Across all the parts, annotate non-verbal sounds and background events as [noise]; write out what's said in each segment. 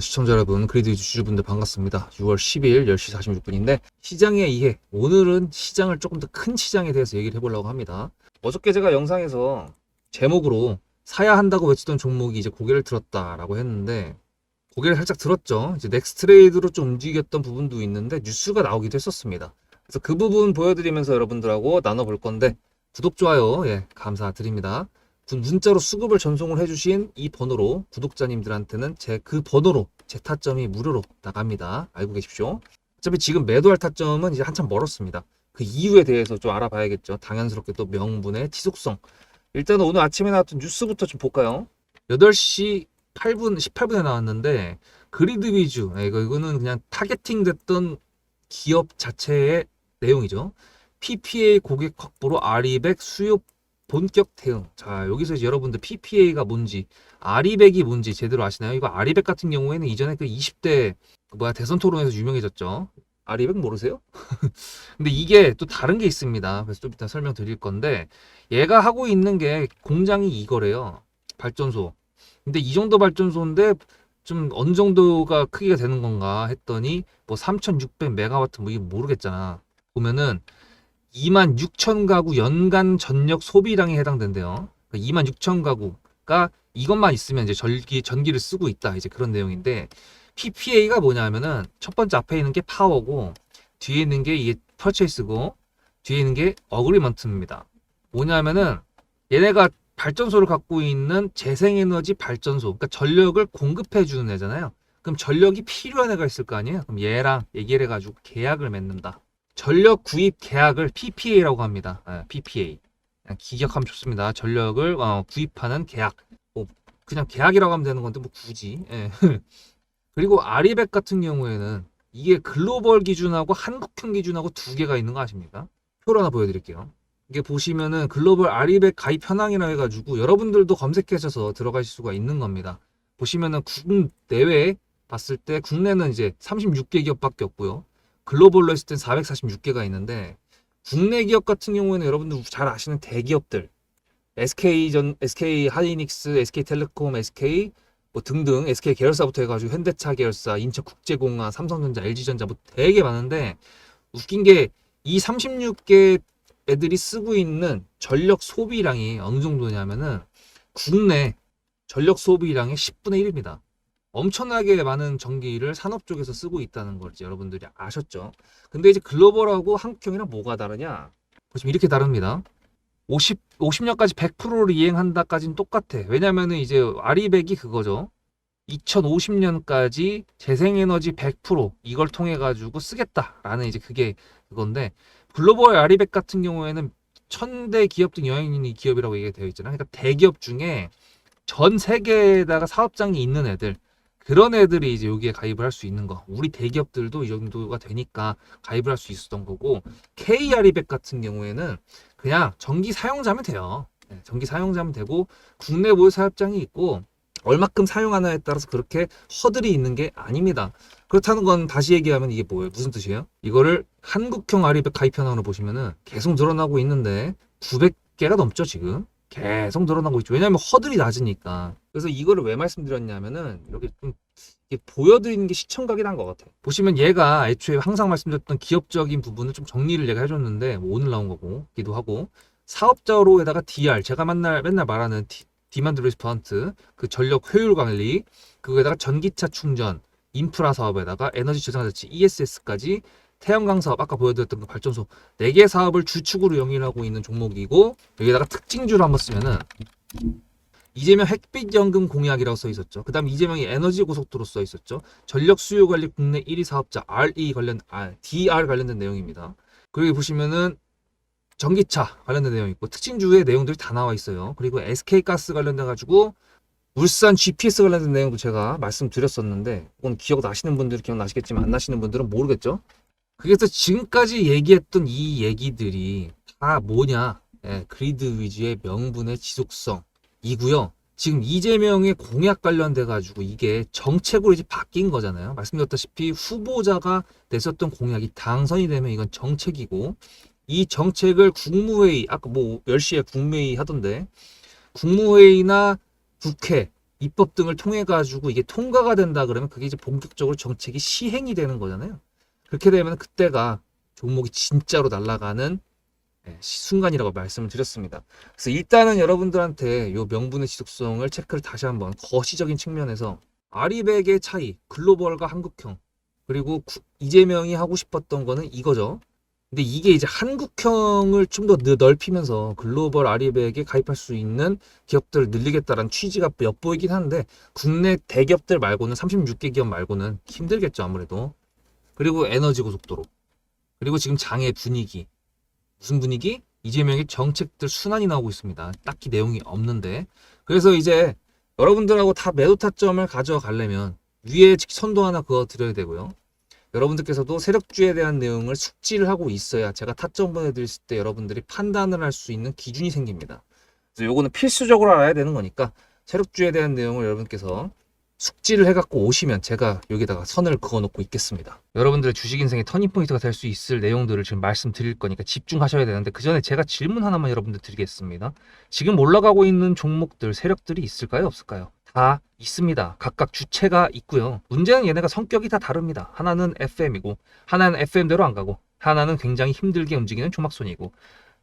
시청자 여러분, 그리드 주주분들 반갑습니다. 6월 10일 10시 46분인데 시장의 이해, 오늘은 시장을 조금 더 큰 시장에 대해서 얘기를 해보려고 합니다. 어저께 제가 영상에서 제목으로 사야 한다고 외치던 종목이 이제 고개를 들었다라고 했는데 고개를 살짝 들었죠. 이제 넥스트레이드로 좀 움직였던 부분도 있는데 뉴스가 나오기도 했었습니다. 그래서 그 부분 보여드리면서 여러분들하고 나눠볼 건데 구독, 좋아요, 예, 감사드립니다. 군- 문자로 수급을 전송을 해주신 이 번호로 구독자님들한테는 제 그 번호로 제 타점이 무료로 나갑니다. 알고 계십시오. 어차피 지금 매도할 타점은 이제 한참 멀었습니다. 그 이유에 대해서 좀 알아봐야겠죠. 당연스럽게 또 명분의 지속성. 일단은 오늘 아침에 나왔던 뉴스부터 좀 볼까요? 8시 8분, 18분에 나왔는데 그리드 위주. 예, 이거, 이거는 그냥 타겟팅 됐던 기업 자체의 내용이죠. PPA 고객 확보로 아리백 수요 본격 대응. 자, 여기서 이제 여러분들 PPA가 뭔지, 아리백이 뭔지 제대로 아시나요? 이거 아리백 같은 경우에는 이전에 그 20대 그 뭐야 대선 토론에서 유명해졌죠. 아리백 모르세요? [laughs] 근데 이게 또 다른 게 있습니다. 그래서 좀 이따 설명드릴 건데 얘가 하고 있는 게 공장이 이거래요. 발전소. 근데 이 정도 발전소인데 좀 어느 정도가 크기가 되는 건가 했더니 뭐 3600 메가와트 뭐 이게 모르겠잖아. 보면은 2만 6천 가구 연간 전력 소비량에 해당된대요. 2만 6천 가구가 이것만 있으면 이제 전기 전기를 쓰고 있다. 이제 그런 내용인데 PPA가 뭐냐면은 첫 번째 앞에 있는 게 파워고 뒤에 있는 게 이게 퍼체이스고 뒤에 있는 게 어그리먼트입니다. 뭐냐면은 얘네가 발전소를 갖고 있는 재생에너지 발전소, 그러니까 전력을 공급해 주는 애잖아요. 그럼 전력이 필요한 애가 있을 거 아니에요? 그럼 얘랑 얘기를 해가지고 계약을 맺는다. 전력 구입 계약을 PPA라고 합니다. 예, PPA. 기억하면 좋습니다. 전력을 어, 구입하는 계약. 뭐 그냥 계약이라고 하면 되는 건데 뭐 굳이. 예. [laughs] 그리고 아리백 같은 경우에는 이게 글로벌 기준하고 한국형 기준하고 두 개가 있는 거 아십니까? 표로 하나 보여드릴게요. 이게 보시면은 글로벌 아리백 가입 현황이라 해가지고 여러분들도 검색하셔서 들어가실 수가 있는 겁니다. 보시면은 국내외 봤을 때 국내는 이제 36개 기업밖에 없고요. 글로벌로 했을 땐 446개가 있는데 국내 기업 같은 경우에는 여러분들 잘 아시는 대기업들 SK 전 SK 하이닉스, SK 텔레콤, SK 뭐 등등 SK 계열사부터 해가지고 현대차 계열사, 인천국제공항, 삼성전자, LG전자 뭐 되게 많은데 웃긴 게 이 36개 애들이 쓰고 있는 전력 소비량이 어느 정도냐면은 국내 전력 소비량의 10분의 1입니다. 엄청나게 많은 전기를 산업 쪽에서 쓰고 있다는 걸 여러분들이 아셨죠. 근데 이제 글로벌하고 한국형이랑 뭐가 다르냐? 보시면 이렇게 다릅니다. 50, 50년까지 100%를 이행한다까지는 똑같아. 왜냐면은 이제 아리백이 그거죠. 2050년까지 재생에너지 100% 이걸 통해 가지고 쓰겠다라는 이제 그게 그건데 글로벌 아리백 같은 경우에는 천대 기업 등 영향 있는 기업이라고 얘기가 되어 있잖아요. 그러니까 대기업 중에 전 세계에다가 사업장이 있는 애들 그런 애들이 이제 여기에 가입을 할 수 있는 거. 우리 대기업들도 이 정도가 되니까 가입을 할 수 있었던 거고 K 아리백 같은 경우에는 그냥 전기 사용자면 돼요. 네, 전기 사용자면 되고 국내 모의 사업장이 있고 얼마큼 사용하느냐에 따라서 그렇게 허들이 있는 게 아닙니다. 그렇다는 건 다시 얘기하면 이게 뭐예요? 무슨 뜻이에요? 이거를 한국형 아리백 가입 현황으로 보시면은 계속 늘어나고 있는데 900개가 넘죠 지금. 계속 늘어나고 있죠. 왜냐하면 허들이 낮으니까. 그래서 이거를 왜 말씀드렸냐면은 이렇게 좀 이게 보여드리는 게 시청각이 난 것 같아요. 보시면 얘가 애초에 항상 말씀드렸던 기업적인 부분을 좀 정리를 내가 해줬는데 뭐 오늘 나온 거고 기도 하고 사업자로에다가 DR 제가 맨날 맨날 말하는 디, 디만드 리스펀트 그 전력 효율 관리 그거에다가 전기차 충전 인프라 사업에다가 에너지 저장 자치 ESS까지 태양광 사업 아까 보여드렸던 그 발전소 4개 사업을 주축으로 영위하고 있는 종목이고 여기다가 특징주를 한번 쓰면은 이재명 햇빛 연금 공약이라고 써 있었죠. 그 다음 이재명이 에너지 고속도로 써 있었죠. 전력 수요 관리 국내 1위 사업자 RE 관련 아, DR 관련된 내용입니다. 그리고 보시면은 전기차 관련된 내용 있고 특징주의 내용들이 다 나와 있어요. 그리고 SK 가스 관련돼 가지고 울산 GPS 관련된 내용도 제가 말씀드렸었는데 그건 기억 나시는 분들은 기억나시겠지만 안 나시는 분들은 모르겠죠. 그래서 지금까지 얘기했던 이 얘기들이 다 뭐냐? 예, 그리드 위주의 명분의 지속성이고요. 지금 이재명의 공약 관련돼 가지고 이게 정책으로 이제 바뀐 거잖아요. 말씀드렸다시피 후보자가 냈었던 공약이 당선이 되면 이건 정책이고 이 정책을 국무회의 아까 뭐 10시에 국무회의 하던데 국무회의나 국회 입법 등을 통해 가지고 이게 통과가 된다 그러면 그게 이제 본격적으로 정책이 시행이 되는 거잖아요. 그렇게 되면 그때가 종목이 진짜로 날아가는 예, 시- 순간이라고 말씀을 드렸습니다. 그래서 일단은 여러분들한테 요 명분의 지속성을 체크를 다시 한번 거시적인 측면에서 아리백의 차이, 글로벌과 한국형 그리고 구- 이재명이 하고 싶었던 거는 이거죠. 근데 이게 이제 한국형을 좀 더 넓히면서 글로벌 아리백에 가입할 수 있는 기업들을 늘리겠다라는 취지가 엿보이긴 한데 국내 대기업들 말고는 36개 기업 말고는 힘들겠죠 아무래도. 그리고 에너지 고속도로. 그리고 지금 장의 분위기. 무슨 분위기? 이재명의 정책들 순환이 나오고 있습니다. 딱히 내용이 없는데. 그래서 이제 여러분들하고 다 매도 타점을 가져가려면 위에 선도 하나 그어 드려야 되고요. 여러분들께서도 세력주에 대한 내용을 숙지를 하고 있어야 제가 타점 보내드렸을 때 여러분들이 판단을 할 수 있는 기준이 생깁니다. 그래서 요거는 필수적으로 알아야 되는 거니까 세력주에 대한 내용을 여러분께서 숙지를 해갖고 오시면 제가 여기다가 선을 그어놓고 있겠습니다. 여러분들의 주식 인생의 터닝포인트가 될 수 있을 내용들을 지금 말씀드릴 거니까 집중하셔야 되는데 그 전에 제가 질문 하나만 여러분들 드리겠습니다. 지금 올라가고 있는 종목들, 세력들이 있을까요? 없을까요? 다 있습니다. 각각 주체가 있고요. 문제는 얘네가 성격이 다 다릅니다. 하나는 FM이고, 하나는 FM대로 안 가고, 하나는 굉장히 힘들게 움직이는 조막손이고,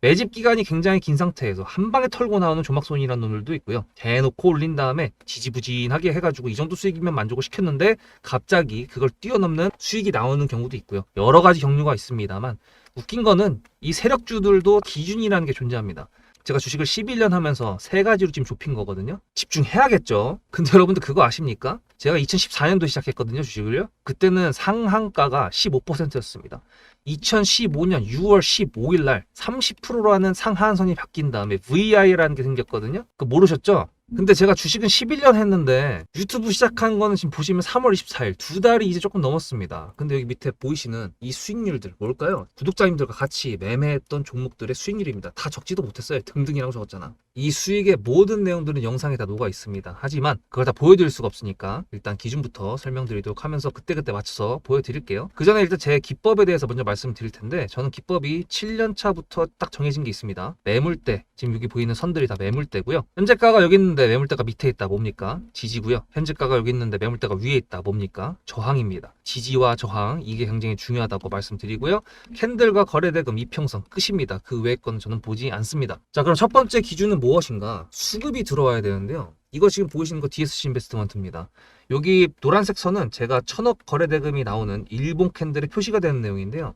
매집 기간이 굉장히 긴 상태에서 한 방에 털고 나오는 조막손이라는 놈들도 있고요. 대놓고 올린 다음에 지지부진하게 해가지고 이 정도 수익이면 만족을 시켰는데 갑자기 그걸 뛰어넘는 수익이 나오는 경우도 있고요. 여러 가지 경로가 있습니다만 웃긴 거는 이 세력주들도 기준이라는 게 존재합니다. 제가 주식을 11년 하면서 세 가지로 지금 좁힌 거거든요. 집중해야겠죠. 근데 [laughs] 여러분들 그거 아십니까? 제가 2014년도 시작했거든요, 주식을요. 그때는 상한가가 15%였습니다. 2015년 6월 15일 날 30%라는 상한선이 바뀐 다음에 VI라는 게 생겼거든요. 그 모르셨죠? 근데 제가 주식은 11년 했는데 유튜브 시작한 거는 지금 보시면 3월 24일 두 달이 이제 조금 넘었습니다. 근데 여기 밑에 보이시는 이 수익률들 뭘까요? 구독자님들과 같이 매매했던 종목들의 수익률입니다. 다 적지도 못했어요. 등등이라고 적었잖아. 이 수익의 모든 내용들은 영상에 다 녹아 있습니다. 하지만 그걸 다 보여드릴 수가 없으니까 일단 기준부터 설명드리도록 하면서 그때그때 맞춰서 보여드릴게요. 그 전에 일단 제 기법에 대해서 먼저 말씀드릴 텐데 저는 기법이 7년 차부터 딱 정해진 게 있습니다. 매물대 지금 여기 보이는 선들이 다 매물대고요. 현재가가 여기 있는데 매물대가 밑에 있다 뭡니까? 지지고요. 현재가가 여기 있는데 매물대가 위에 있다 뭡니까? 저항입니다. 지지와 저항 이게 굉장히 중요하다고 말씀드리고요. 캔들과 거래대금 이평선 끝입니다. 그 외의 건 저는 보지 않습니다. 자 그럼 첫 번째 기준은 무엇인가? 수급이 들어와야 되는데요. 이거 지금 보이시는 거 DSC 인베스트먼트입니다. 여기 노란색 선은 제가 천억 거래대금이 나오는 일본 캔들의 표시가 되는 내용인데요.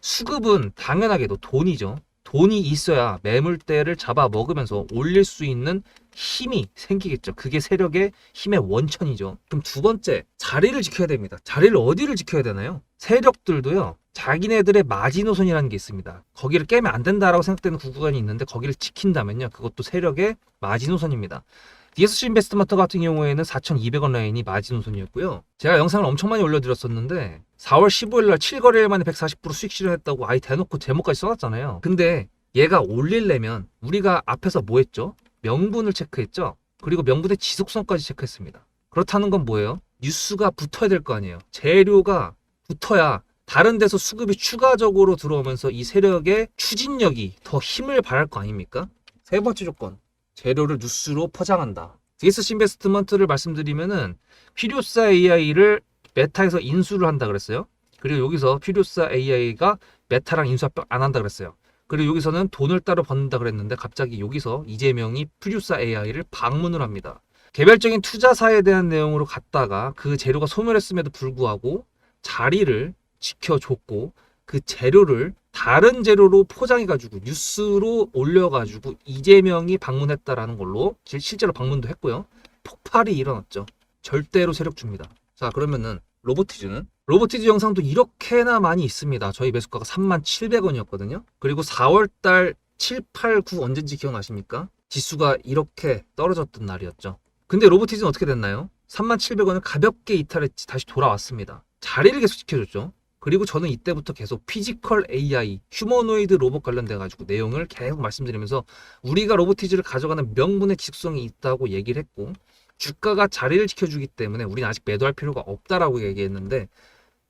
수급은 당연하게도 돈이죠. 돈이 있어야 매물대를 잡아 먹으면서 올릴 수 있는 힘이 생기겠죠. 그게 세력의 힘의 원천이죠. 그럼 두 번째, 자리를 지켜야 됩니다. 자리를 어디를 지켜야 되나요? 세력들도요, 자기네들의 마지노선이라는 게 있습니다. 거기를 깨면 안 된다라고 생각되는 구간이 있는데 거기를 지킨다면요, 그것도 세력의 마지노선입니다. DSC 인베스트먼트 같은 경우에는 4,200원 라인이 마지노선이었고요. 제가 영상을 엄청 많이 올려드렸었는데 4월 15일 날 7거래일 만에 140% 수익 실현했다고 아예 대놓고 제목까지 써놨잖아요. 근데 얘가 올리려면 우리가 앞에서 뭐 했죠? 명분을 체크했죠? 그리고 명분의 지속성까지 체크했습니다. 그렇다는 건 뭐예요? 뉴스가 붙어야 될 거 아니에요. 재료가 붙어야 다른 데서 수급이 추가적으로 들어오면서 이 세력의 추진력이 더 힘을 발할 거 아닙니까? 세 번째 조건. 재료를 뉴스로 포장한다. DS 인베스트먼트를 말씀드리면은 필요사 AI를 메타에서 인수를 한다 그랬어요. 그리고 여기서 필요사 AI가 메타랑 인수 합병 안 한다 그랬어요. 그리고 여기서는 돈을 따로 받는다 그랬는데 갑자기 여기서 이재명이 필요사 AI를 방문을 합니다. 개별적인 투자사에 대한 내용으로 갔다가 그 재료가 소멸했음에도 불구하고 자리를 지켜줬고 그 재료를 다른 재료로 포장해가지고 뉴스로 올려가지고 이재명이 방문했다라는 걸로 실- 실제로 방문도 했고요. 폭발이 일어났죠. 절대로 세력주입니다. 자 그러면은 로보티즈는 로보티즈 영상도 이렇게나 많이 있습니다. 저희 매수가가 37,700원이었거든요. 그리고 4월달 7, 8, 9 언젠지 기억나십니까? 지수가 이렇게 떨어졌던 날이었죠. 근데 로보티즈는 어떻게 됐나요? 37,000원을 가볍게 이탈했지 다시 돌아왔습니다. 자리를 계속 지켜줬죠. 그리고 저는 이때부터 계속 피지컬 AI, 휴머노이드 로봇 관련돼 가지고 내용을 계속 말씀드리면서 우리가 로보티즈를 가져가는 명분의 직성이 있다고 얘기를 했고 주가가 자리를 지켜주기 때문에 우리는 아직 매도할 필요가 없다라고 얘기했는데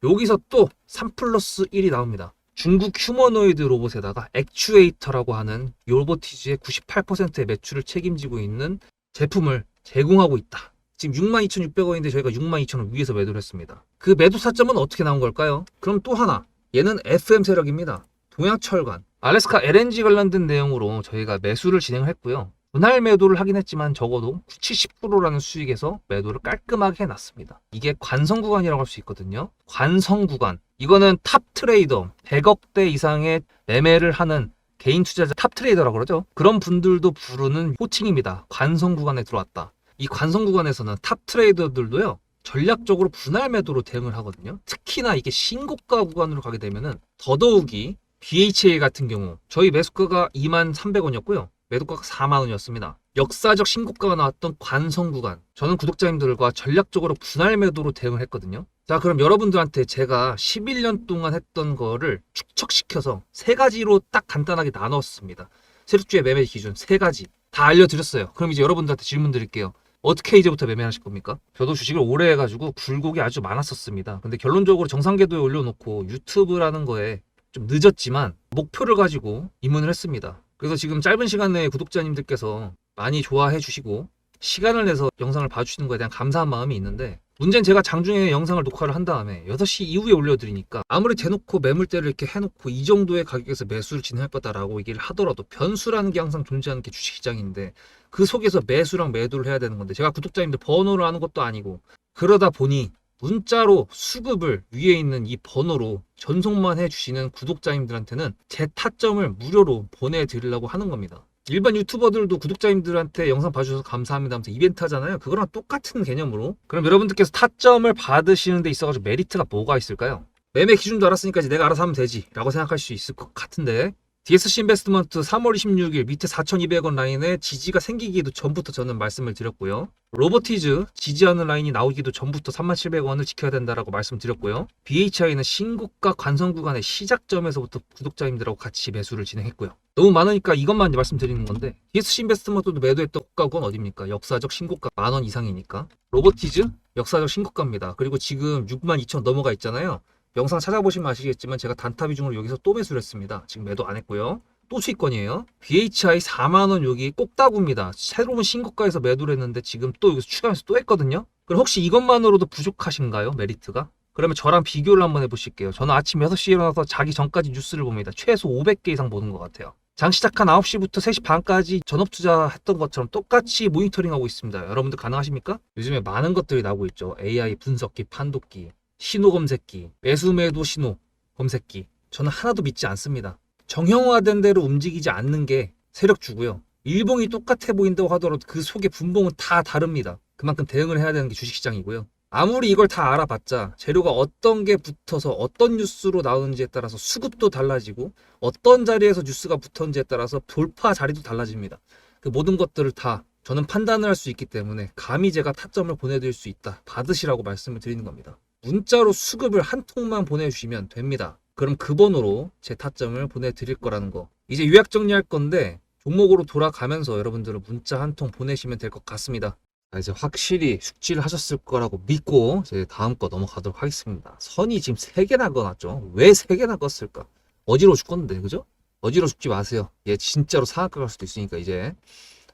여기서 또 3 플러스 1이 나옵니다. 중국 휴머노이드 로봇에다가 액추에이터라고 하는 로보티즈의 98%의 매출을 책임지고 있는 제품을 제공하고 있다. 지금 62,600원인데 저희가 62,000원 위에서 매도를 했습니다. 그 매도 사점은 어떻게 나온 걸까요? 그럼 또 하나. 얘는 FM 세력입니다. 동양철관. 알래스카 LNG 관련된 내용으로 저희가 매수를 진행을 했고요. 분할 매도를 하긴 했지만 적어도 70%라는 수익에서 매도를 깔끔하게 해놨습니다. 이게 관성 구간이라고 할 수 있거든요. 관성 구간. 이거는 탑 트레이더 100억대 이상의 매매를 하는 개인 투자자 탑 트레이더라고 그러죠. 그런 분들도 부르는 호칭입니다. 관성 구간에 들어왔다. 이 관성 구간에서는 탑 트레이더들도요. 전략적으로 분할 매도로 대응을 하거든요. 특히나 이게 신고가 구간으로 가게 되면은 더더욱이 BHA 같은 경우 저희 매수가가 2만 300원이었고요. 매도가가 4만 원이었습니다. 역사적 신고가가 나왔던 관성 구간. 저는 구독자님들과 전략적으로 분할 매도로 대응을 했거든요. 자, 그럼 여러분들한테 제가 11년 동안 했던 거를 축척시켜서 세 가지로 딱 간단하게 나눴습니다. 세력주의 매매 기준 세 가지 다 알려드렸어요. 그럼 이제 여러분들한테 질문 드릴게요. 어떻게 이제부터 매매하실 겁니까? 저도 주식을 오래 해가지고 굴곡이 아주 많았었습니다. 근데 결론적으로 정상궤도에 올려놓고 유튜브라는 거에 좀 늦었지만 목표를 가지고 입문을 했습니다. 그래서 지금 짧은 시간 내에 구독자님들께서 많이 좋아해 주시고 시간을 내서 영상을 봐주시는 거에 대한 감사한 마음이 있는데 문제는 제가 장중에 영상을 녹화를 한 다음에 6시 이후에 올려드리니까 아무리 대놓고 매물대를 이렇게 해놓고 이 정도의 가격에서 매수를 진행할 거다라고 얘기를 하더라도 변수라는 게 항상 존재하는 게 주식시장인데 그 속에서 매수랑 매도를 해야 되는 건데 제가 구독자님들 번호를 아는 것도 아니고 그러다 보니 문자로 수급을 위에 있는 이 번호로 전송만 해주시는 구독자님들한테는 제 타점을 무료로 보내드리려고 하는 겁니다. 일반 유튜버들도 구독자님들한테 영상 봐주셔서 감사합니다 하면서 이벤트 하잖아요. 그거랑 똑같은 개념으로. 그럼 여러분들께서 타점을 받으시는 데 있어가지고 메리트가 뭐가 있을까요? 매매 기준도 알았으니까 이제 내가 알아서 하면 되지 라고 생각할 수 있을 것 같은데 DSC 인베스트먼트 3월 26일 밑에 4,200원 라인에 지지가 생기기도 전부터 저는 말씀을 드렸고요. 로보티즈 지지하는 라인이 나오기도 전부터 3700원을 지켜야 된다라고 말씀드렸고요. BHI는 신고가 관성 구간의 시작점에서부터 구독자님들하고 같이 매수를 진행했고요. 너무 많으니까 이것만 말씀드리는 건데 DSC 인베스트먼트도 매도했던 고가건 어딥니까? 역사적 신고가 만 원 이상이니까. 로보티즈 역사적 신고가입니다. 그리고 지금 62,000 넘어가 있잖아요. 영상 찾아보시면 아시겠지만 제가 단타 비중으로 여기서 또 매수를 했습니다. 지금 매도 안 했고요. 또 수익권이에요. BHI 4만원 여기 꼭다구입니다. 새로운 신고가에서 매도를 했는데 지금 또 여기서 추가해서 또 했거든요. 그럼 혹시 이것만으로도 부족하신가요? 메리트가? 그러면 저랑 비교를 한번 해보실게요. 저는 아침 6시에 일어나서 자기 전까지 뉴스를 봅니다. 최소 500개 이상 보는 것 같아요. 장 시작한 9시부터 3시 반까지 전업 투자했던 것처럼 똑같이 모니터링하고 있습니다. 여러분들 가능하십니까? 요즘에 많은 것들이 나오고 있죠. AI 분석기, 판독기, 신호 검색기, 매수 매도 신호 검색기. 저는 하나도 믿지 않습니다. 정형화된 대로 움직이지 않는 게 세력주고요. 일봉이 똑같아 보인다고 하더라도 그 속에 분봉은 다 다릅니다. 그만큼 대응을 해야 되는 게 주식시장이고요. 아무리 이걸 다 알아봤자 재료가 어떤 게 붙어서 어떤 뉴스로 나오는지에 따라서 수급도 달라지고 어떤 자리에서 뉴스가 붙었는지에 따라서 돌파 자리도 달라집니다. 그 모든 것들을 다 저는 판단을 할 수 있기 때문에 감히 제가 타점을 보내드릴 수 있다. 받으시라고 말씀을 드리는 겁니다. 문자로 수급을 한 통만 보내주시면 됩니다. 그럼 그 번호로 제 타점을 보내드릴 거라는 거. 이제 요약 정리할 건데 종목으로 돌아가면서 여러분들은 문자 한 통 보내시면 될 것 같습니다. 자, 이제 확실히 숙지를 하셨을 거라고 믿고 이제 다음 거 넘어가도록 하겠습니다. 선이 지금 3개나 꺼놨죠. 왜 3개나 껐을까? 어지러워 죽겠는데, 그죠? 어지러워 죽지 마세요. 얘 진짜로 상한가 갈 수도 있으니까 이제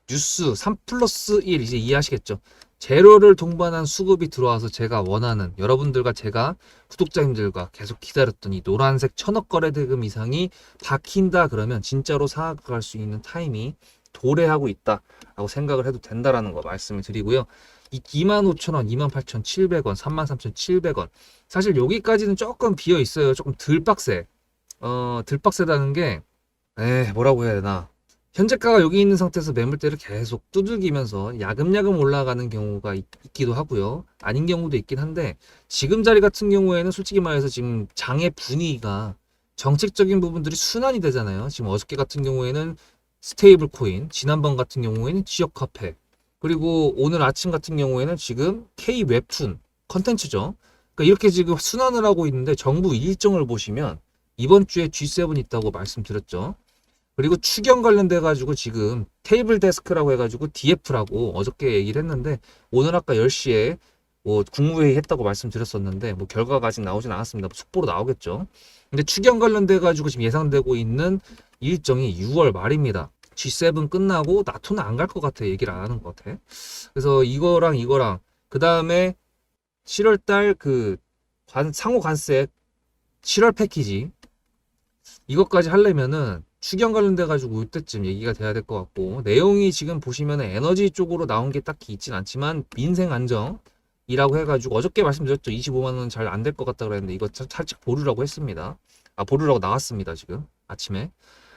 뉴스 3 플러스 1 이제 이해하시겠죠? 재료를 동반한 수급이 들어와서 제가 원하는 여러분들과 제가 구독자님들과 계속 기다렸던 이 노란색 천억 거래 대금 이상이 박힌다 그러면 진짜로 갈수 있는 타임이 도래하고 있다라고 생각을 해도 된다라는 거 말씀을 드리고요. 이 25,000원, 28,700원, 33,700원. 사실 여기까지는 조금 비어 있어요. 조금 덜 빡세. 어, 덜 빡세다는 게, 에, 뭐라고 해야 되나. 현재가가 여기 있는 상태에서 매물대를 계속 두들기면서 야금야금 올라가는 경우가 있, 기도 하고요. 아닌 경우도 있긴 한데, 지금 자리 같은 경우에는 솔직히 말해서 지금 장의 분위기가 정책적인 부분들이 순환이 되잖아요. 지금 어저께 같은 경우에는 스테이블 코인, 지난번 같은 경우에는 지역 화폐, 그리고 오늘 아침 같은 경우에는 지금 K 웹툰 컨텐츠죠. 그러니까 이렇게 지금 순환을 하고 있는데 정부 일정을 보시면 이번 주에 G7 있다고 말씀드렸죠. 그리고 추경 관련돼 가지고 지금 테이블 데스크라고 해 가지고 DF라고 어저께 얘기를 했는데 오늘 아까 10시에 뭐 국무회의 했다고 말씀드렸었는데 뭐 결과가 아직 나오진 않았습니다. 뭐 속보로 나오겠죠. 근데 추경 관련돼 가지고 지금 예상되고 있는 일정이 6월 말입니다. G7 끝나고 나토는 안 갈 것 같아. 얘기를 안 하는 것 같아. 그래서 이거랑 이거랑 그 다음에 7월 달 그 관, 상호 관세 7월 패키지 이것까지 하려면은 추경 관련돼 가지고 이때쯤 얘기가 돼야 될 것 같고 내용이 지금 보시면은 에너지 쪽으로 나온 게 딱히 있진 않지만 민생 안정이라고 해가지고 어저께 말씀드렸죠. 25만 원 잘 안 될 것 같다 그랬는데 이거 차- 살짝 보류라고 했습니다. 아 보류라고 나왔습니다 지금 아침에.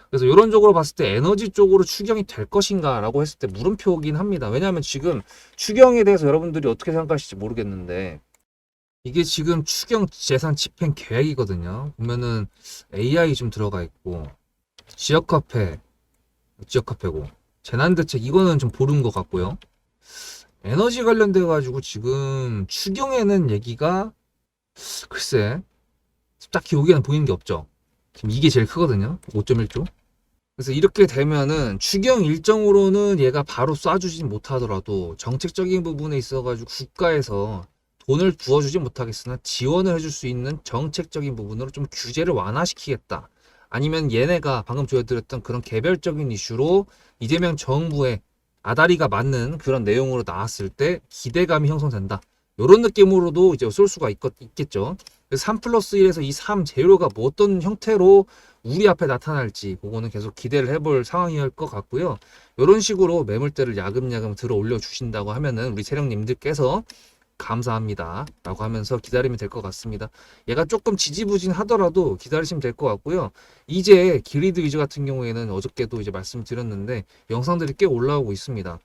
그래서 이런 쪽으로 봤을 때 에너지 쪽으로 추경이 될 것인가 라고 했을 때 물음표긴 합니다. 왜냐하면 지금 추경에 대해서 여러분들이 어떻게 생각하실지 모르겠는데 이게 지금 추경 재산 집행 계획이거든요. 보면은 AI 좀 들어가 있고 지역화폐, 지역화폐고 재난 대책 이거는 좀 보른 것 같고요. 에너지 관련돼 가지고 지금 추경에는 얘기가 글쎄 딱히 여기에는 보이는 게 없죠. 지금 이게 제일 크거든요. 5.1조. 그래서 이렇게 되면은 추경 일정으로는 얘가 바로 쏴주진 못하더라도 정책적인 부분에 있어가지고 국가에서 돈을 부어주지 못하겠으나 지원을 해줄 수 있는 정책적인 부분으로 좀 규제를 완화시키겠다. 아니면 얘네가 방금 보여드렸던 그런 개별적인 이슈로 이재명 정부의 아다리가 맞는 그런 내용으로 나왔을 때 기대감이 형성된다. 이런 느낌으로도 이제 쏠 수가 있. 그래서 3 플러스 1에서 이3 재료가 뭐 어떤 형태로 우리 앞에 나타날지 그거는 계속 기대를 해볼 상황일 것 같고요. 이런 식으로 매물대를 야금야금 들어 올려 주신다고 하면은 우리 세력님들께서 감사합니다. 라고 하면서 기다리면 될 것 같습니다. 얘가 조금 지지부진 하더라도 기다리시면 될 것 같고요. 이제 기리드 위즈 같은 경우에는 어저께도 이제 말씀드렸는데 영상들이 꽤 올라오고 있습니다.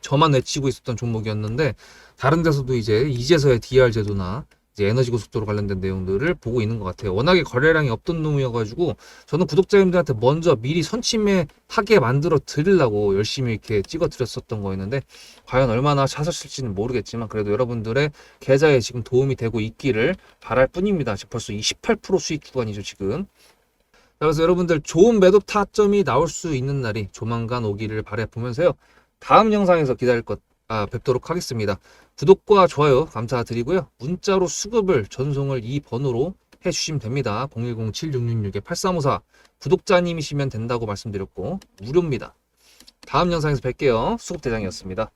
저만 외치고 있었던 종목이었는데 다른 데서도 이제 이제서야 DR 제도나 에너지 고속도로 관련된 내용들을 보고 있는 것 같아요. 워낙에 거래량이 없던 놈이어가지고 저는 구독자님들한테 먼저 미리 선침해하게 만들어 드리려고 열심히 이렇게 찍어 드렸었던 거였는데 과연 얼마나 차서실지는 모르겠지만 그래도 여러분들의 계좌에 지금 도움이 되고 있기를 바랄 뿐입니다. 지금 벌써 28% 수익 구간이죠 지금. 자, 그래서 여러분들 좋은 매도 타점이 나올 수 있는 날이 조만간 오기를 바래 보면서요. 다음 영상에서 기다릴 것 아, 뵙도록 하겠습니다. 구독과 좋아요 감사드리고요. 문자로 수급을 전송을 이 번호로 해주시면 됩니다. 010-7666-8354 구독자님이시면 된다고 말씀드렸고 무료입니다. 다음 영상에서 뵐게요. 수급대장이었습니다.